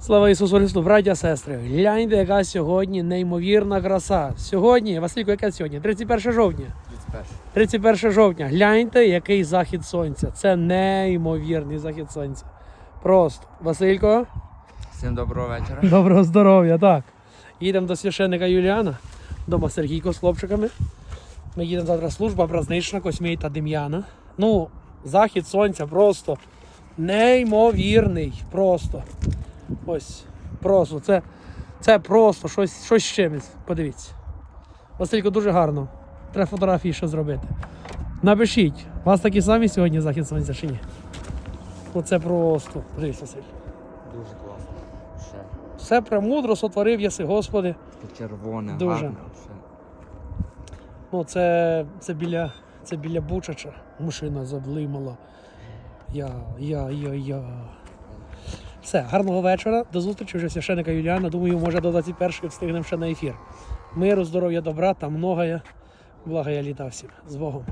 Слава Ісусу Христу, браття, сестри, гляньте, яка сьогодні неймовірна краса. Сьогодні, Василько, яке сьогодні? 31 жовтня. 31. 31 жовтня. Гляньте, який захід сонця. Це неймовірний захід сонця. Просто. Василько, Всім доброго вечора. доброго здоров'я, так. Їдемо до священника Юліана, дома Сергійко з хлопчиками. Ми їдемо завтра служба празднична Космій та Дем'яна. Ну, захід сонця просто неймовірний. Просто. Ось. Просто. Це, це просто щось, щось з чимось. Подивіться. Василько, дуже гарно. Треба фотографії ще зробити. Напишіть, у вас такі самі сьогодні захід сонця чи ні? Оце просто. Подивіться, Василь. Дуже класно. Ще Все премудро сотворив єси, Господи. червоне, Дуже. гарне. Все. Ну, це, це біля це біля Бучача. Машина заблимала. Я, я, я, я. Все, гарного вечора. До зустрічі вже священика Юліана. Думаю, може до 21-ї встигнемо ще на ефір. Миру, здоров'я, добра та Благо я літа всім. З Богом.